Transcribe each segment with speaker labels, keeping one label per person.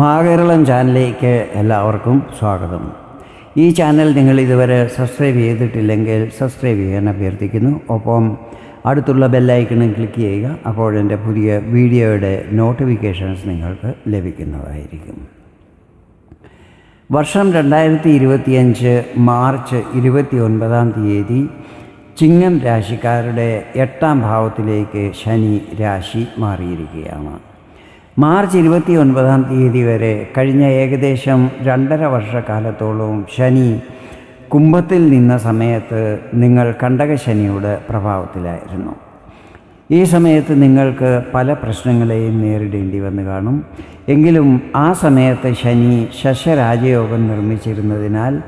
Speaker 1: മഹാകേരളം ചാനലിലേക്ക് എല്ലാവർക്കും സ്വാഗതം. ഈ ചാനൽ നിങ്ങൾ ഇതുവരെ സബ്സ്ക്രൈബ് ചെയ്തിട്ടില്ലെങ്കിൽ സബ്സ്ക്രൈബ് ചെയ്യാൻ അഭ്യർത്ഥിക്കുന്നു. ഒപ്പം അടുത്തുള്ള ബെല്ലൈക്കണും ക്ലിക്ക് ചെയ്യുക അപ്പോൾ എന്റെ പുതിയ വീഡിയോയുടെ നോട്ടിഫിക്കേഷൻസ് നിങ്ങൾക്ക് ലഭിക്കുന്നതായിരിക്കും. വർഷം രണ്ടായിരത്തി ഇരുപത്തിയഞ്ച് മാർച്ച് ഇരുപത്തി ഒൻപതാം തീയതി ചിങ്ങം രാശിക്കാരുടെ എട്ടാം ഭാവത്തിലേക്ക് ശനി രാശി മാറിയിരിക്കുകയാണ്. മാർച്ച് ഇരുപത്തി ഒൻപതാം തീയതി വരെ കഴിഞ്ഞ ഏകദേശം രണ്ടര വർഷക്കാലത്തോളവും ശനി കുംഭത്തിൽ നിന്ന സമയത്ത് നിങ്ങൾ കണ്ടകശനിയുടെ പ്രഭാവത്തിലായിരുന്നു. ഈ സമയത്ത് നിങ്ങൾക്ക് പല പ്രശ്നങ്ങളെയും നേരിടേണ്ടി വന്നു കാണും. എങ്കിലും ആ സമയത്ത് ശനി ശശരാജയോഗം നിർമ്മിച്ചിരുന്നതിനാൽ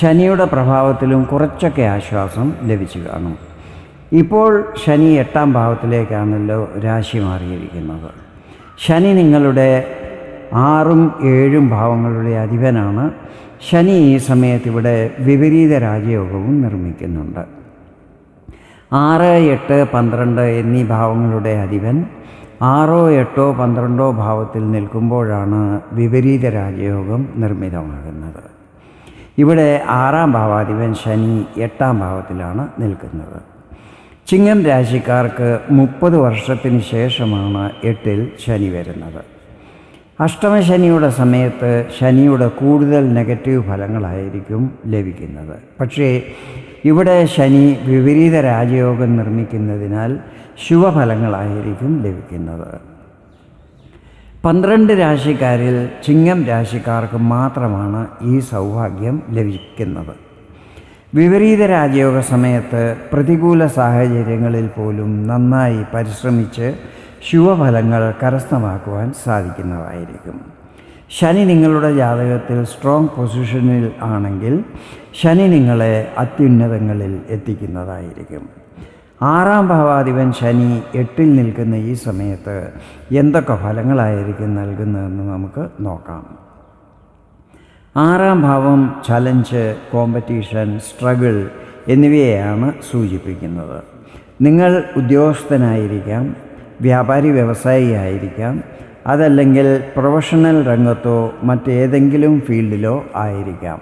Speaker 1: ശനിയുടെ പ്രഭാവത്തിലും കുറച്ചൊക്കെ ആശ്വാസം ലഭിച്ചു കാണും. ഇപ്പോൾ ശനി എട്ടാം ഭാവത്തിലേക്കാണല്ലോ രാശി മാറിയിരിക്കുന്നത്. ശനി നിങ്ങളുടെ ആറും ഏഴും ഭാവങ്ങളുടെ അധിപനാണ്. ശനി ഈ സമയത്ത് ഇവിടെ വിപരീത രാജയോഗവും നിർമ്മിക്കുന്നുണ്ട്. ആറ് എട്ട് പന്ത്രണ്ട് എന്നീ ഭാവങ്ങളുടെ അധിപൻ ആറോ എട്ടോ പന്ത്രണ്ടോ ഭാവത്തിൽ നിൽക്കുമ്പോഴാണ് വിപരീത രാജയോഗം നിർമ്മിതമാകുന്നത്. ഇവിടെ ആറാം ഭാവാധിപൻ ശനി എട്ടാം ഭാവത്തിലാണ് നിൽക്കുന്നത്. ചിങ്ങം രാശിക്കാർക്ക് മുപ്പത് വർഷത്തിന് ശേഷമാണ് എട്ടിൽ ശനി വരുന്നത്. അഷ്ടമശനിയുടെ സമയത്ത് ശനിയുടെ കൂടുതൽ നെഗറ്റീവ് ഫലങ്ങളായിരിക്കും ലഭിക്കുന്നത്. പക്ഷേ ഇവിടെ ശനി വിപരീത രാജയോഗം നിർമ്മിക്കുന്നതിനാൽ ശുഭഫലങ്ങളായിരിക്കും ലഭിക്കുന്നത്. പന്ത്രണ്ട് രാശിക്കാരിൽ ചിങ്ങം രാശിക്കാർക്ക് മാത്രമാണ് ഈ സൗഭാഗ്യം ലഭിക്കുന്നത്. വിപരീത രാജയോഗ സമയത്ത് പ്രതികൂല സാഹചര്യങ്ങളിൽ പോലും നന്നായി പരിശ്രമിച്ച് ശുഭഫലങ്ങൾ കരസ്ഥമാക്കുവാൻ സാധിക്കുന്നതായിരിക്കും. ശനി നിങ്ങളുടെ ജാതകത്തിൽ സ്ട്രോങ് പൊസിഷനിൽ ആണെങ്കിൽ ശനി നിങ്ങളെ അത്യുന്നതങ്ങളിൽ എത്തിക്കുന്നതായിരിക്കും. ആറാം ഭാവാധിപൻ ശനി എട്ടിൽ നിൽക്കുന്ന ഈ സമയത്ത് എന്തൊക്കെ ഫലങ്ങളായിരിക്കും നൽകുന്നതെന്ന് നമുക്ക് നോക്കാം. ആറാം ഭാവം ചലഞ്ച് കോമ്പറ്റീഷൻ സ്ട്രഗിൾ എന്നിവയെയാണ് സൂചിപ്പിക്കുന്നത്. നിങ്ങൾ ഉദ്യോഗസ്ഥനായിരിക്കാം വ്യാപാരി വ്യവസായി ആയിരിക്കാം അതല്ലെങ്കിൽ പ്രൊഫഷണൽ രംഗത്തോ മറ്റേതെങ്കിലും ഫീൽഡിലോ ആയിരിക്കാം.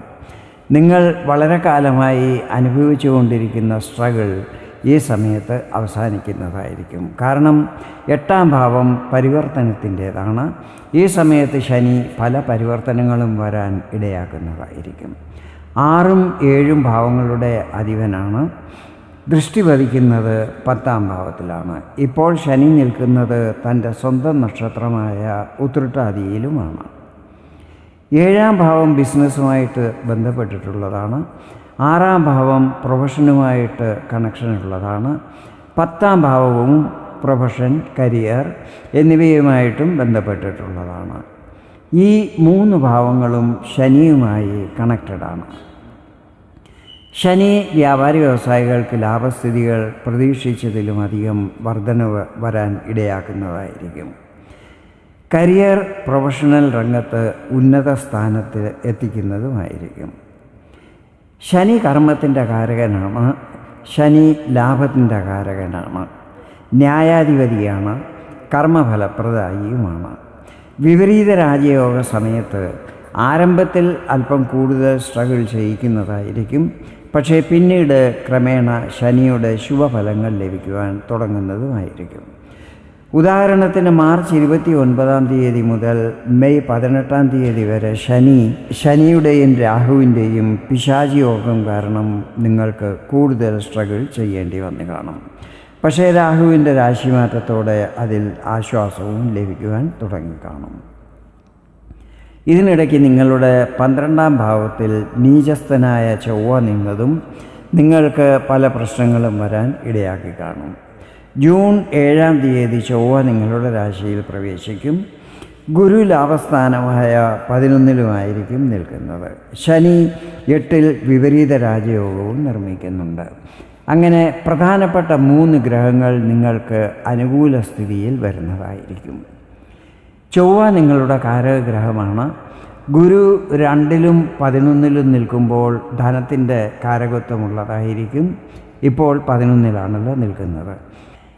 Speaker 1: നിങ്ങൾ വളരെ കാലമായി അനുഭവിച്ചുകൊണ്ടിരിക്കുന്ന സ്ട്രഗിൾ ഈ സമയത്ത് അവസാനിക്കുന്നതായിരിക്കും. കാരണം എട്ടാം ഭാവം പരിവർത്തനത്തിന്റേതാണ്. ഈ സമയത്ത് ശനി പല പരിവർത്തനങ്ങളും വരാൻ ഇടയാക്കുന്നതായിരിക്കും. ആറും ഏഴും ഭാവങ്ങളുടെ അധിപനാണ്. ദൃഷ്ടി പതിക്കുന്നത് പത്താം ഭാവത്തിലാണ്. ഇപ്പോൾ ശനി നിൽക്കുന്നത് തന്റെ സ്വന്തം നക്ഷത്രമായ ഉത്രട്ടാതിയിലുമാണ്. ഏഴാം ഭാവം ബിസിനസ്സുമായിട്ട് ബന്ധപ്പെട്ടിട്ടുള്ളതാണ്. ആറാം ഭാവം പ്രൊഫഷനുമായിട്ട് കണക്ഷനുള്ളതാണ്. പത്താം ഭാവവും പ്രൊഫഷൻ കരിയർ എന്നിവയുമായിട്ടും ബന്ധപ്പെട്ടിട്ടുള്ളതാണ്. ഈ മൂന്ന് ഭാവങ്ങളും ശനിയുമായി കണക്റ്റഡാണ്. ശനി വ്യാപാരി വ്യവസായികൾക്ക് ലാഭസ്ഥിതികൾ പ്രതീക്ഷിച്ചതിലും അധികം വർധനവ് വരാൻ ഇടയാക്കുന്നതായിരിക്കും. കരിയർ പ്രൊഫഷണൽ രംഗത്ത് ഉന്നത സ്ഥാനത്ത് എത്തിക്കുന്നതുമായിരിക്കും. ശനി കർമ്മത്തിന്റെ കാരകനാണ്. ശനി ലാഭത്തിന്റെ കാരകനാണ്. ന്യായാധിപതിയാണ്. കർമ്മഫലപ്രദായിയുമാണ്. വിപരീത രാജയോഗ സമയത്ത് ആരംഭത്തിൽ അല്പം കൂടുതൽ സ്ട്രഗിൾ ചെയ്യിക്കുന്നതായിരിക്കും. പക്ഷേ പിന്നീട് ക്രമേണ ശനിയുടെ ശുഭഫലങ്ങൾ ലഭിക്കുവാൻ തുടങ്ങുന്നതുമായിരിക്കും. ഉദാഹരണത്തിന് മാർച്ച് ഇരുപത്തി ഒൻപതാം തീയതി മുതൽ മെയ് പതിനെട്ടാം തീയതി വരെ ശനി ശനിയുടെയും രാഹുവിന്റെയും പിശാചി യോഗം കാരണം നിങ്ങൾക്ക് കൂടുതൽ സ്ട്രഗിൾ ചെയ്യേണ്ടി വന്നു കാണും. പക്ഷേ രാഹുവിന്റെ രാശിമാറ്റത്തോടെ അതിൽ ആശ്വാസവും ലഭിക്കുവാൻ തുടങ്ങിക്കാണും ഇതിനിടയ്ക്ക് നിങ്ങളുടെ പന്ത്രണ്ടാം ഭാവത്തിൽ നീചസ്ഥനായ ചൊവ്വ നിന്നതും നിങ്ങൾക്ക് പല പ്രശ്നങ്ങളും വരാൻ ഇടയാക്കി കാണും. ജൂൺ ഏഴാം തീയതി ചൊവ്വ നിങ്ങളുടെ രാശിയിൽ പ്രവേശിക്കും. ഗുരു ലാഭസ്ഥാനമായ പതിനൊന്നിലുമായിരിക്കും നിൽക്കുന്നത്. ശനി എട്ടിൽ വിപരീത രാജയോഗവും നിർമ്മിക്കുന്നുണ്ട്. അങ്ങനെ പ്രധാനപ്പെട്ട മൂന്ന് ഗ്രഹങ്ങൾ നിങ്ങൾക്ക് അനുകൂല സ്ഥിതിയിൽ വരുന്നതായിരിക്കും. ചൊവ്വ നിങ്ങളുടെ കാരകഗ്രഹമാണ്. ഗുരു രണ്ടിലും പതിനൊന്നിലും നിൽക്കുമ്പോൾ ധനത്തിന്റെ കാരകത്വമുള്ളതായിരിക്കും. ഇപ്പോൾ പതിനൊന്നിലാണല്ലോ നിൽക്കുന്നത്.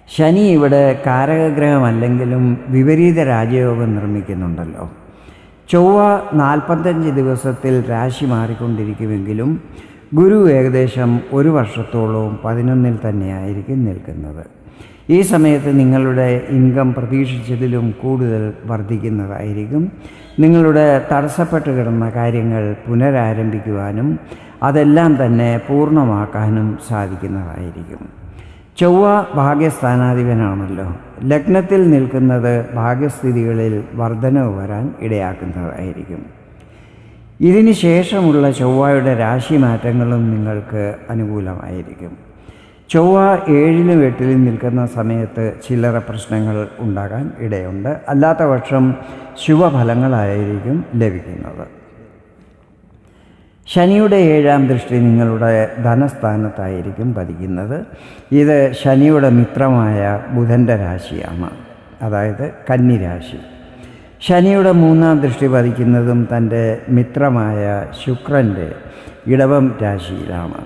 Speaker 1: ശനി ഇവിടെ കാരകഗ്രഹമല്ലെങ്കിലും വിപരീത രാജയോഗം നിർമ്മിക്കുന്നുണ്ടല്ലോ. ചൊവ്വ നാൽപ്പത്തഞ്ച് ദിവസത്തിൽ രാശി മാറിക്കൊണ്ടിരിക്കുമെങ്കിലും ഗുരു ഏകദേശം ഒരു വർഷത്തോളവും പതിനൊന്നിൽ തന്നെയായിരിക്കും നിൽക്കുന്നത്. ഈ സമയത്ത് നിങ്ങളുടെ ഇൻകം പ്രതീക്ഷിച്ചതിലും കൂടുതൽ വർദ്ധിക്കുന്നതായിരിക്കും. നിങ്ങളുടെ തടസ്സപ്പെട്ട് കിടന്ന കാര്യങ്ങൾ പുനരാരംഭിക്കുവാനും അതെല്ലാം തന്നെ പൂർണമാക്കാനും സാധിക്കുന്നതായിരിക്കും. ചൊവ്വ ഭാഗ്യസ്ഥാനാധിപനാണല്ലോ. ലഗ്നത്തിൽ നിൽക്കുന്നത് ഭാഗ്യസ്ഥിതികളിൽ വർധനവ് വരാൻ ഇടയാക്കുന്നതായിരിക്കും. ഇതിന് ശേഷമുള്ള ചൊവ്വയുടെ രാശി മാറ്റങ്ങളും നിങ്ങൾക്ക് അനുകൂലമായിരിക്കും. ചൊവ്വ ഏഴിലും എട്ടിലും നിൽക്കുന്ന സമയത്ത് ചില്ലറ പ്രശ്നങ്ങൾ ഉണ്ടാകാൻ ഇടയുണ്ട്. അല്ലാത്ത പക്ഷം ശുഭഫലങ്ങളായിരിക്കും ലഭിക്കുന്നത്. ശനിയുടെ ഏഴാം ദൃഷ്ടി നിങ്ങളുടെ ധനസ്ഥാനത്തായിരിക്കും പതിക്കുന്നത്. ഇത് ശനിയുടെ മിത്രമായ ബുധന്റെ രാശിയാണ്. അതായത് കന്നിരാശി. ശനിയുടെ മൂന്നാം ദൃഷ്ടി പതിക്കുന്നതും തന്റെ മിത്രമായ ശുക്രന്റെ ഇടവം രാശിയിലാണ്.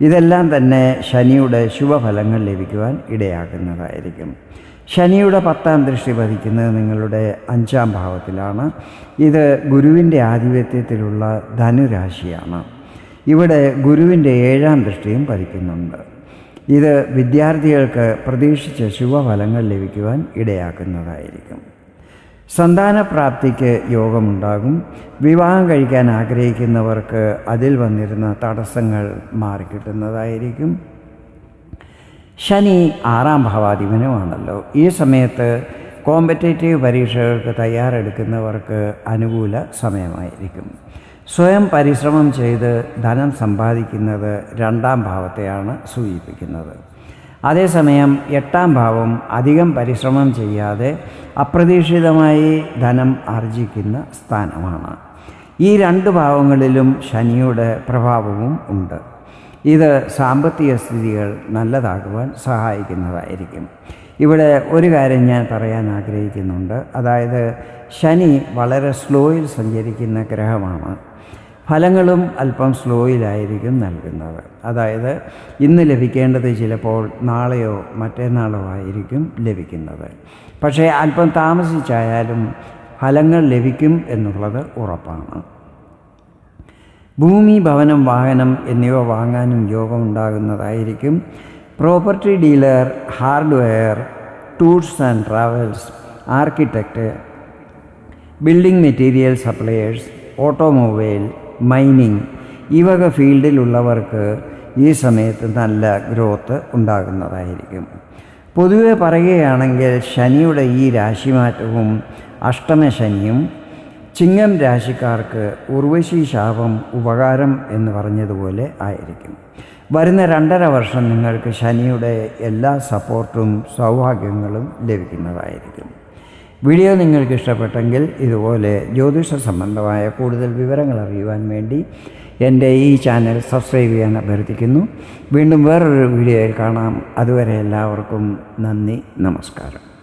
Speaker 1: ഇതെല്ലാം തന്നെ ശനിയുടെ ശുഭഫലങ്ങൾ ലഭിക്കുവാൻ ഇടയാക്കുന്നതായിരിക്കും. ശനിയുടെ പത്താം ദൃഷ്ടി പതിക്കുന്നത് നിങ്ങളുടെ അഞ്ചാം ഭാവത്തിലാണ്. ഇത് ഗുരുവിന്റെ ആധിപത്യത്തിലുള്ള ധനുരാശിയാണ്. ഇവിടെ ഗുരുവിന്റെ ഏഴാം ദൃഷ്ടിയും പതിക്കുന്നുണ്ട്. ഇത് വിദ്യാർത്ഥികൾക്ക് പ്രതീക്ഷിച്ച ശുഭഫലങ്ങൾ ലഭിക്കുവാൻ ഇടയാക്കുന്നതായിരിക്കും. സന്താനപ്രാപ്തിക്ക് യോഗമുണ്ടാകും. വിവാഹം കഴിക്കാൻ ആഗ്രഹിക്കുന്നവർക്ക് അതിൽ വന്നിരുന്ന തടസ്സങ്ങൾ മാറിക്കിട്ടുന്നതായിരിക്കും. ശനി ആറാം ഭാവാധിപനുമാണല്ലോ. ഈ സമയത്ത് കോമ്പറ്റേറ്റീവ് പരീക്ഷകൾക്ക് തയ്യാറെടുക്കുന്നവർക്ക് അനുകൂല സമയമായിരിക്കും. സ്വയം പരിശ്രമം ചെയ്ത് ധനം സമ്പാദിക്കുന്നത് രണ്ടാം ഭാവത്തെയാണ് സൂചിപ്പിക്കുന്നത്. അതേസമയം എട്ടാം ഭാവം അധികം പരിശ്രമം ചെയ്യാതെ അപ്രതീക്ഷിതമായി ധനം ആർജിക്കുന്ന സ്ഥാനമാണ്. ഈ രണ്ട് ഭാവങ്ങളിലും ശനിയുടെ പ്രഭാവവും ഉണ്ട്. ഇത് സാമ്പത്തിക സ്ഥിതികൾ നല്ലതാകുവാൻ സഹായിക്കുന്നതായിരിക്കും. ഇവിടെ ഒരു കാര്യം ഞാൻ പറയാൻ ആഗ്രഹിക്കുന്നുണ്ട്. അതായത് ശനി വളരെ സ്ലോയിൽ സഞ്ചരിക്കുന്ന ഗ്രഹമാണ്. ഫലങ്ങളും അല്പം സ്ലോയിലായിരിക്കും നൽകുന്നത്. അതായത് ഇന്ന് ലഭിക്കേണ്ടത് ചിലപ്പോൾ നാളെയോ മറ്റന്നാളോ ആയിരിക്കും ലഭിക്കുന്നത്. പക്ഷേ അല്പം താമസിച്ചായാലും ഫലങ്ങൾ ലഭിക്കും എന്നുള്ളത് ഉറപ്പാണ്. ഭൂമി ഭവനം വാഹനം എന്നിവ വാങ്ങാനും യോഗമുണ്ടാകുന്നതായിരിക്കും. Property dealer hardware tours and travels architect building material suppliers automobile mining ഈ വക ഫീൽഡിലുള്ളവർക്ക് ഈ സമയത്ത് നല്ല ഗ്രോത്ത് ഉണ്ടാകുന്നതായിരിക്കും. പൊതുവെ പറയുകയാണെങ്കിൽ ശനിയുടെ ഈ രാശിമാറ്റവും അഷ്ടമശനിയും ചിങ്ങം രാശിക്കാർക്ക് ഉർവശി ശാപം ഉപകാരം എന്ന് പറഞ്ഞതുപോലെ ആയിരിക്കും. വരുന്ന രണ്ടര വർഷം നിങ്ങൾക്ക് ശനിയുടെ എല്ലാ സപ്പോർട്ടും സൗഭാഗ്യങ്ങളും ലഭിക്കുന്നതായിരിക്കും. വീഡിയോ നിങ്ങൾക്ക് ഇഷ്ടപ്പെട്ടെങ്കിൽ ഇതുപോലെ ജ്യോതിഷ സംബന്ധമായ കൂടുതൽ വിവരങ്ങൾ അറിയുവാൻ വേണ്ടി എന്റെ ഈ ചാനൽ സബ്സ്ക്രൈബ് ചെയ്യാൻ അഭ്യർത്ഥിക്കുന്നു. വീണ്ടും വേറൊരു വീഡിയോയിൽ കാണാം. അതുവരെ എല്ലാവർക്കും നന്ദി നമസ്കാരം.